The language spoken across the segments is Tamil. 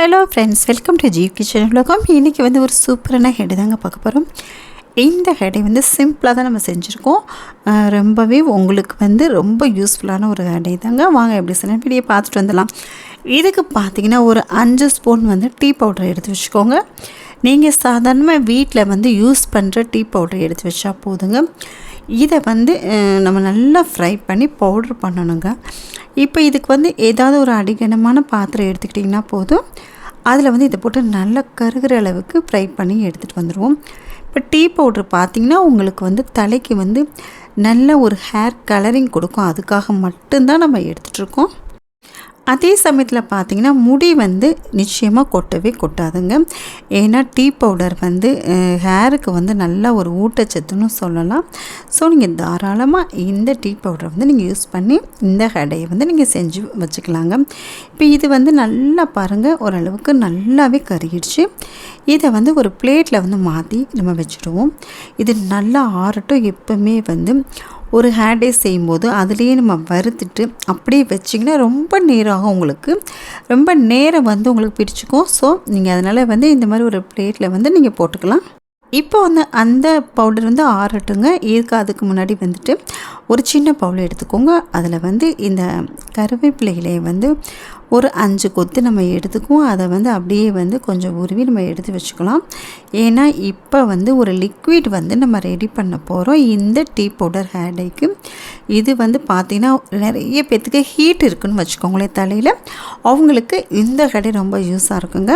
Hello friends welcome to Jeev kitchen உலகம் இன்றைக்கி வந்து ஒரு சூப்பரான ஹெடு தாங்க பார்க்க போகிறோம் இந்த ஹெடை வந்து சிம்பிளாக தான் நம்ம செஞ்சுருக்கோம். ரொம்பவே உங்களுக்கு வந்து ரொம்ப யூஸ்ஃபுல்லான ஒரு ஹெடை தாங்க. வாங்க எப்படி சொன்ன வீடியோ பார்த்துட்டு வந்துடலாம். இதுக்கு பார்த்தீங்கன்னா ஒரு அஞ்சு ஸ்பூன் வந்து டீ பவுடர் எடுத்து வச்சுக்கோங்க. நீங்கள் சாதாரணமாக வீட்டில் வந்து யூஸ் பண்ணுற டீ பவுடர் எடுத்து வச்சா போதுங்க. இதை வந்து நம்ம நல்லா ஃப்ரை பண்ணி பவுட்ரு பண்ணணுங்க. இப்போ இதுக்கு வந்து ஏதாவது ஒரு அடிகனமான பாத்திரம் எடுத்துக்கிட்டிங்கன்னா போதும். அதில் வந்து இதை போட்டு நல்லா கருகிற அளவுக்கு ஃப்ரை பண்ணி எடுத்துகிட்டு வந்துடுவோம் இப்போ டீ பவுட்ரு பார்த்திங்கன்னா உங்களுக்கு வந்து தலைக்கு வந்து நல்ல ஒரு ஹேர் கலரிங் கொடுக்கும். அதுக்காக மட்டும்தான் நம்ம எடுத்துகிட்ருக்கோம் அதே சமயத்தில் பார்த்தீங்கன்னா முடி வந்து நிச்சயமாக கொட்டவே கொட்டாதுங்க. ஏன்னா டீ பவுடர் வந்து ஹேருக்கு வந்து நல்ல ஒரு ஊட்டச்சத்துன்னு சொல்லலாம். ஸோ நீங்கள் தாராளமாக இந்த டீ பவுடரை வந்து நீங்கள் யூஸ் பண்ணி இந்த ஹெடையை வந்து நீங்கள் செஞ்சு வச்சுக்கலாங்க. இப்போ இது வந்து நல்லா பாருங்கள் ஓரளவுக்கு நல்லாவே கருகிடுச்சு. இதை வந்து ஒரு பிளேட்டில் வந்து மாற்றி நம்ம வச்சுடுவோம் இது நல்லா ஆறட்டும் எப்பவுமே வந்து ஒரு ஹேர் டே செய்யும்போது அதுலேயே நம்ம வறுத்துட்டு அப்படியே வச்சிங்கன்னா ரொம்ப நேரம் ஆகும் உங்களுக்கு. ரொம்ப நேரம் வந்து உங்களுக்கு பிடிச்சிக்கும். ஸோ நீங்கள் அதனால் வந்து இந்த மாதிரி ஒரு பிளேட்டில் வந்து நீங்கள் போட்டுக்கலாம். இப்போ வந்து அந்த பவுடர் வந்து ஆறட்டுங்க. இதுக்கு அதுக்கு முன்னாடி வந்துட்டு ஒரு சின்ன பவுல் எடுத்துக்கோங்க. அதில் வந்து இந்த கருவேப்பிலை இலையை வந்து ஒரு அஞ்சு கொத்து நம்ம எடுத்துக்குவோம். அதை வந்து அப்படியே வந்து கொஞ்சம் உருவி நம்ம எடுத்து வச்சுக்கலாம். ஏன்னா இப்போ வந்து ஒரு லிக்விட் வந்து நம்ம ரெடி பண்ண போகிறோம் இந்த டீ பவுடர் ஹேர்டைக்கு இது வந்து பார்த்திங்கன்னா நிறைய பேர்த்துக்கு ஹீட் இருக்குன்னு வச்சுக்கோங்களேன் தலையில். அவங்களுக்கு இந்த கடை ரொம்ப யூஸாக இருக்குங்க.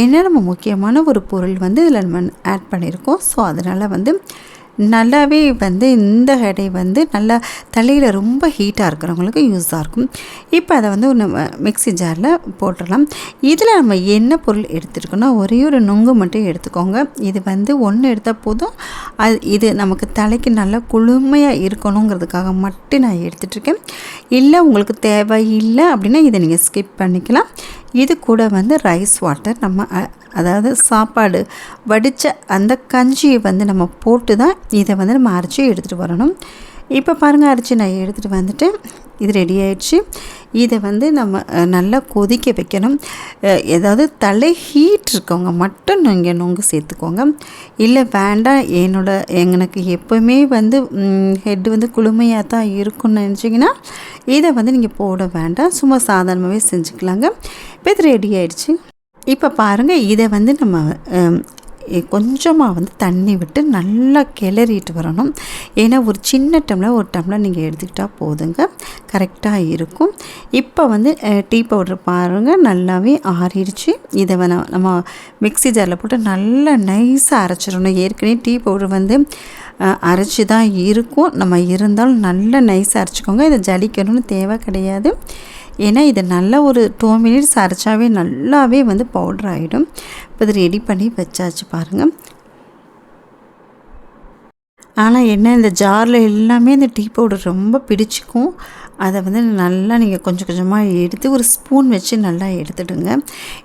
ஏன்னா நம்ம முக்கியமான ஒரு பொருள் வந்து இதில் நம்ம ஆட் பண்ணியிருக்கோம். ஸோ அதனால் வந்து நல்லாவே வந்து இந்த ஹெடை வந்து நல்லா தலையில் ரொம்ப ஹீட்டாக இருக்கிறவங்களுக்கு யூஸாக இருக்கும். இப்போ அதை வந்து ஒன்று மிக்ஸி ஜாரில் போட்டுடலாம். இதில் நம்ம என்ன பொருள் எடுத்துருக்கோன்னா ஒரே ஒரு நுங்கு மட்டும் எடுத்துக்கோங்க. இது வந்து ஒன்று எடுத்தால் போதும். அது இது நமக்கு தலைக்கு நல்லா குளுமையாக இருக்கணுங்கிறதுக்காக மட்டும் நான் எடுத்துகிட்ருக்கேன் இல்லை உங்களுக்கு தேவை இல்லை அப்படின்னா இதை நீங்கள் ஸ்கிப் பண்ணிக்கலாம். இது கூட வந்து ரைஸ் வாட்டர் நம்ம அதாவது சாப்பாடு வடித்த அந்த கஞ்சியை வந்து நம்ம போட்டு தான் இதை வந்து நம்ம அரைச்சி எடுத்துகிட்டு வரணும். இப்போ பாருங்கள் அரைச்சி நான் எடுத்துகிட்டு வந்துட்டு இது ரெடி ஆயிடுச்சு. இதை வந்து நம்ம நல்லா கொதிக்க வைக்கணும். ஏதாவது தலை ஹீட் இருக்கவங்க மட்டும் நீங்கள் நொங்கு சேர்த்துக்கோங்க. இல்லை வேண்டாம் என்னோட எனக்கு எப்போவுமே வந்து ஹெட் வந்து குளுமையாக தான் இருக்கும்னு நினச்சிங்கன்னா இதை வந்து நீங்கள் போட வேண்டாம். சும்மா சாதாரணமாகவே செஞ்சுக்கலாங்க. இப்போ இது ரெடி ஆயிடுச்சு. இப்போ பாருங்கள் இதை வந்து நம்ம கொஞ்சமாக வந்து தண்ணி விட்டு நல்லா கிளறிட்டு வரணும். ஏன்னா ஒரு சின்ன டம்ளர் ஒரு டம்ளர் நீங்கள் எடுத்துக்கிட்டால் போதுங்க. கரெக்டாக இருக்கும். இப்போ வந்து டீ பவுடர் பாருங்கள் நல்லாவே ஆறிடுச்சு. இதை வந்து நம்ம மிக்ஸி ஜாரில் போட்டு நல்லா நைஸாக அரைச்சிடணும். ஏற்கனவே டீ பவுடர் வந்து அரைச்சி தான் இருக்கும். நம்ம இருந்தாலும் நல்லா நைஸாக அரைச்சிக்கோங்க. இதை ஜலிக்கணும்னு தேவை கிடையாது. ஏன்னா இது நல்லா ஒரு டூ மினிட்ஸ் அரைச்சாவே நல்லாவே வந்து பவுடர் ஆகிடும் இப்போ இது ரெடி பண்ணி வச்சாச்சு பாருங்கள் ஆனால் என்ன இந்த ஜாரில் எல்லாமே இந்த டீ பவுடர் ரொம்ப பிடிச்சிக்கும். அதை வந்து நல்லா நீங்கள் கொஞ்சம் கொஞ்சமாக எடுத்து ஒரு ஸ்பூன் வச்சு நல்லா எடுத்துடுங்க.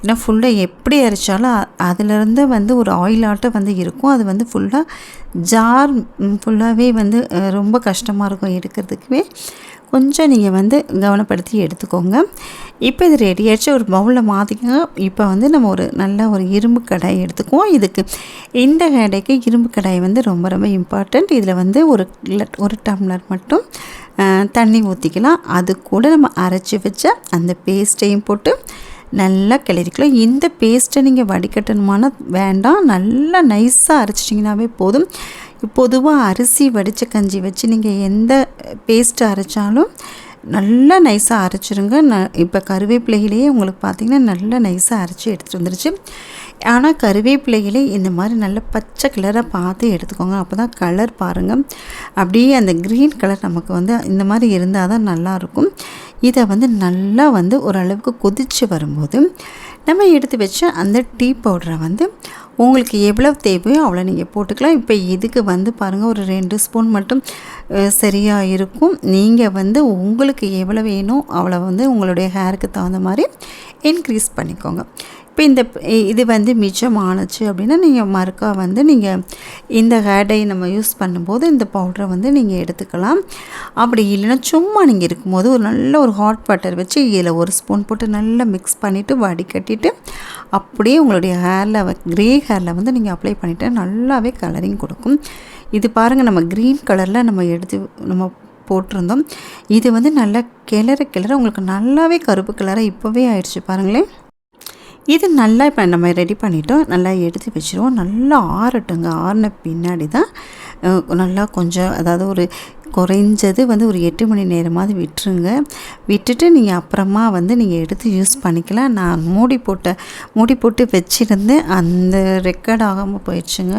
ஏன்னா ஃபுல்லாக எப்படி அரைச்சாலும் அ- அதிலிருந்து வந்து ஒரு ஆயில் ஆட்டம் வந்து இருக்கும். அது வந்து ஃபுல்லாக ஜார் ஃபுல்லாகவே வந்து ரொம்ப கஷ்டமாக இருக்கும் எடுக்கிறதுக்குவே கொஞ்சம் நீங்கள் வந்து கவனப்படுத்தி எடுத்துக்கோங்க. இப்போ இது ரெடியாச்சு ஒரு பவுலில் மாற்றிக்கோங்க இப்போ வந்து நம்ம ஒரு நல்ல ஒரு இரும்பு கடாய் எடுத்துக்குவோம். இதுக்கு இந்த கடைக்கு இரும்பு கடாய் வந்து ரொம்ப ரொம்ப இம்பார்ட்டண்ட் இதில் வந்து ஒரு ஒரு டம்ளர் மட்டும் தண்ணி ஊற்றிக்கலாம் அது கூட நம்ம அரைச்சி வச்ச அந்த பேஸ்ட்டையும் போட்டு நல்லா கிளறிக்கலாம். இந்த பேஸ்ட்டை நீங்கள் வடிகட்டணுமானால் வேண்டாம். நல்லா நைஸாக அரைச்சிட்டிங்கனாவே போதும். பொதுவாக அரிசி வடித்த கஞ்சி வச்சு நீங்கள் எந்த பேஸ்ட் அரைச்சாலும் நல்லா நைஸாக அரைச்சிருங்க. ந இப்போ கருவேப்பிலையிலேயே உங்களுக்கு பார்த்தீங்கன்னா நல்லா நைஸாக அரைச்சி எடுத்துகிட்டு வந்துருச்சு. ஆனால் கருவேப்பிலையிலே இந்த மாதிரி நல்ல பச்சை கலராக பார்த்து எடுத்துக்கோங்க. அப்போ தான் கலர் பாருங்கள் அப்படியே அந்த க்ரீன் கலர் நமக்கு வந்து இந்த மாதிரி இருந்தால் தான் நல்லாயிருக்கும். இதை வந்து நல்லா வந்து ஓரளவுக்கு கொதித்து வரும்போது நம்ம எடுத்து வச்ச அந்த டீ பவுடரை வந்து உங்களுக்கு எவ்வளவு தேவையோ அவ்வளோ நீங்கள் போட்டுக்கலாம். இப்போ இதுக்கு வந்து பாருங்கள் ஒரு ரெண்டு ஸ்பூன் மட்டும் சரியாக இருக்கும். நீங்கள் வந்து உங்களுக்கு எவ்வளோ வேணும் அவ்வளோ வந்து உங்களுடைய ஹேருக்கு தகுந்த மாதிரி இன்க்ரீஸ் பண்ணிக்கோங்க. இப்போ இந்த இது வந்து மிச்சம் ஆணுச்சு அப்படின்னா நீங்கள் மறுக்கா வந்து நீங்கள் இந்த ஹேர் டை நம்ம யூஸ் பண்ணும்போது இந்த பவுடரை வந்து நீங்கள் எடுத்துக்கலாம். அப்படி இல்லைன்னா சும்மா நீங்கள் இருக்கும்போது ஒரு நல்ல ஒரு ஹாட் வாட்டர் வச்சு இதில் ஒரு ஸ்பூன் போட்டு நல்லா மிக்ஸ் பண்ணிவிட்டு வடிகட்டிட்டு அப்படியே உங்களுடைய ஹேரில் க்ரே ஹேரில் வந்து நீங்கள் அப்ளை பண்ணிவிட்டு நல்லாவே கலரிங் கொடுக்கும். இது பாருங்கள் நம்ம க்ரீன் கலரில் நம்ம எடுத்து நம்ம போட்டிருந்தோம். இது வந்து நல்லா கிளற கிளற உங்களுக்கு நல்லாவே கருப்பு கலராக இப்போவே ஆயிடுச்சு பாருங்களேன். இது நல்லா இப்போ நம்ம ரெடி பண்ணிவிட்டோம் நல்லா எடுத்து வச்சுருவோம். நல்லா ஆறட்டுங்க. ஆறின பின்னாடி தான் நல்லா கொஞ்சம் அதாவது ஒரு குறைஞ்சது வந்து ஒரு எட்டு மணி நேரமாவது விட்டுருங்க. விட்டுட்டு நீங்கள் அப்புறமா வந்து நீங்கள் எடுத்து யூஸ் பண்ணிக்கலாம். நான் மூடி போட்ட மூடி போட்டு வச்சுருந்தேன் அந்த ரெக்கார்ட் ஆகாமல் போயிடுச்சுங்க.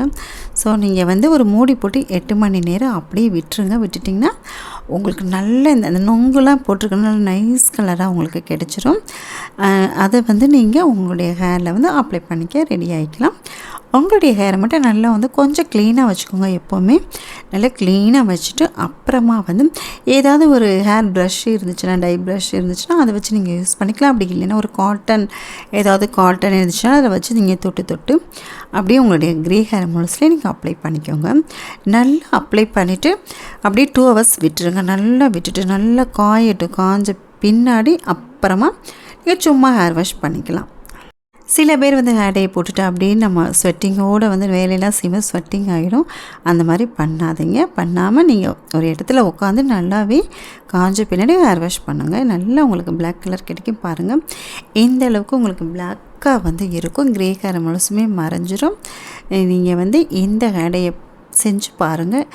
ஸோ நீங்கள் வந்து ஒரு மூடி போட்டு எட்டு மணி நேரம் அப்படியே விட்டுருங்க. விட்டுட்டிங்கன்னா உங்களுக்கு நல்ல இந்த அந்த நொங்குலாம் போட்டிருக்கணும் நல்ல நைஸ் கலராக உங்களுக்கு கிடச்சிரும். அதை வந்து நீங்கள் உங்களுடைய ஹேரில் வந்து அப்ளை பண்ணிக்க ரெடி ஆகிக்கலாம் உங்களுடைய ஹேரை மட்டும் நல்லா வந்து கொஞ்சம் க்ளீனாக வச்சுக்கோங்க எப்போவுமே. நல்லா க்ளீனாக வச்சுட்டு அப்புறமா வந்து ஏதாவது ஒரு ஹேர் ப்ரஷ் இருந்துச்சுன்னா டை ப்ரஷ் இருந்துச்சுன்னா அதை வச்சு நீங்கள் யூஸ் பண்ணிக்கலாம். அப்படி இல்லைன்னா ஒரு காட்டன் ஏதாவது காட்டன் இருந்துச்சுன்னா அதை வச்சு நீங்கள் தொட்டு தொட்டு அப்படியே உங்களுடைய க்ரே ஹேர் முழுசில் நீங்கள் அப்ளை பண்ணிக்கோங்க. நல்லா அப்ளை பண்ணிவிட்டு அப்படியே டூ ஹவர்ஸ் விட்டுருங்க. நல்லா விட்டுட்டு நல்லா காயட்டும் காஞ்ச பின்னாடி அப்புறமா நீங்கள் சும்மா ஹேர் வாஷ் பண்ணிக்கலாம். சில பேர் வந்து ஹேடையை போட்டுட்டு அப்படியே நம்ம ஸ்வெட்டிங்கோடு வந்து வேலையெல்லாம் செய்வோம் ஸ்வெட்டிங் ஆகிடும் அந்த மாதிரி பண்ணாதீங்க. பண்ணாமல் நீங்கள் ஒரு இடத்துல உட்காந்து நல்லாவே காஞ்ச பின்னாடி ஹேர் வாஷ் பண்ணுங்கள் நல்லா உங்களுக்கு பிளாக் கலர் கிடைக்கும் பாருங்கள் எந்த அளவுக்கு உங்களுக்கு பிளாக்காக வந்து இருக்கும் க்ரே ஹேர் முழுசுமே மறைஞ்சிரும். நீங்கள் வந்து இந்த ஹேடையை செஞ்சு பாருங்கள்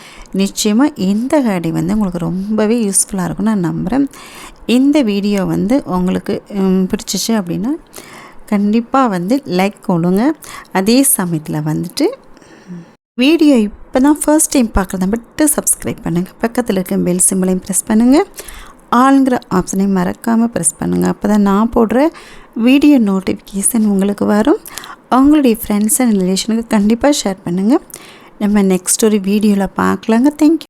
நிச்சயமாக இந்த ஹேடை வந்து உங்களுக்கு ரொம்பவே யூஸ்ஃபுல்லாக இருக்கும்னு நான் நம்புகிறேன் இந்த வீடியோ வந்து உங்களுக்கு பிடிச்சிச்சு அப்படின்னா கண்டிப்பாக வந்து லைக் கொடுங்க. அதே சமயத்தில் வந்துட்டு வீடியோ இப்போ தான் ஃபர்ஸ்ட் டைம் பார்க்குறத மட்டும் சப்ஸ்கிரைப் பண்ணுங்கள் பக்கத்தில் இருக்க பெல் சிம்பிளையும் ப்ரெஸ் பண்ணுங்கள் ஆளுங்கிற ஆப்ஷனையும் மறக்காமல் ப்ரெஸ் பண்ணுங்கள் அப்போ தான் நான் போடுற வீடியோ நோட்டிஃபிகேஷன் உங்களுக்கு வரும். அவங்களுடைய ஃப்ரெண்ட்ஸ் அண்ட் ரிலேஷனுக்கு கண்டிப்பாக ஷேர் பண்ணுங்கள் நம்ம நெக்ஸ்ட் ஒரு வீடியோவில் பார்க்கலாங்க. தேங்க்யூ